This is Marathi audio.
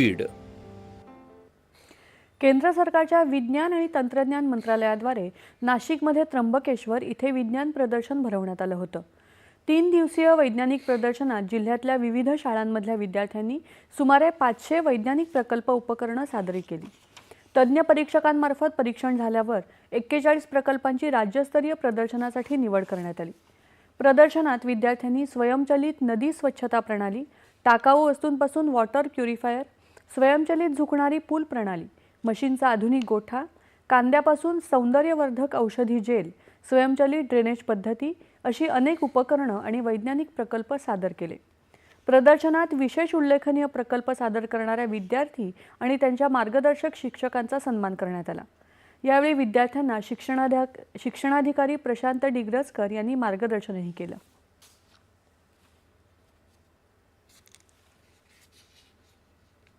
बीड. केंद्र सरकारच्या विज्ञान आणि तंत्रज्ञान मंत्रालयाद्वारे नाशिकमध्ये त्र्यंबकेश्वर इथे विज्ञान प्रदर्शन भरवण्यात आलं होतं. तीन दिवसीय वैज्ञानिक प्रदर्शनात जिल्ह्यातल्या विविध शाळांमधल्या विद्यार्थ्यांनी सुमारे पाचशे वैज्ञानिक प्रकल्प उपकरणं सादरी केली. तज्ज्ञ परीक्षकांमार्फत परीक्षण झाल्यावर एक्केचाळीस प्रकल्पांची राज्यस्तरीय प्रदर्शनासाठी निवड करण्यात आली. प्रदर्शनात विद्यार्थ्यांनी स्वयंचलित नदी स्वच्छता प्रणाली टाकाऊ वस्तूंपासून वॉटर प्युरिफायर स्वयंचलित झुकणारी पूल प्रणाली मशीनचा आधुनिक गोठा कांद्यापासून सौंदर्यवर्धक औषधी जेल स्वयंचलित ड्रेनेज पद्धती अशी अनेक उपकरणं आणि वैज्ञानिक प्रकल्प सादर केले. प्रदर्शनात विशेष उल्लेखनीय प्रकल्प सादर करणाऱ्या विद्यार्थी आणि त्यांच्या मार्गदर्शक शिक्षकांचा सन्मान करण्यात आला. यावेळी विद्यार्थ्यांना शिक्षणाध्या शिक्षणाधिकारी प्रशांत डिग्रजकर यांनी मार्गदर्शनही केलं.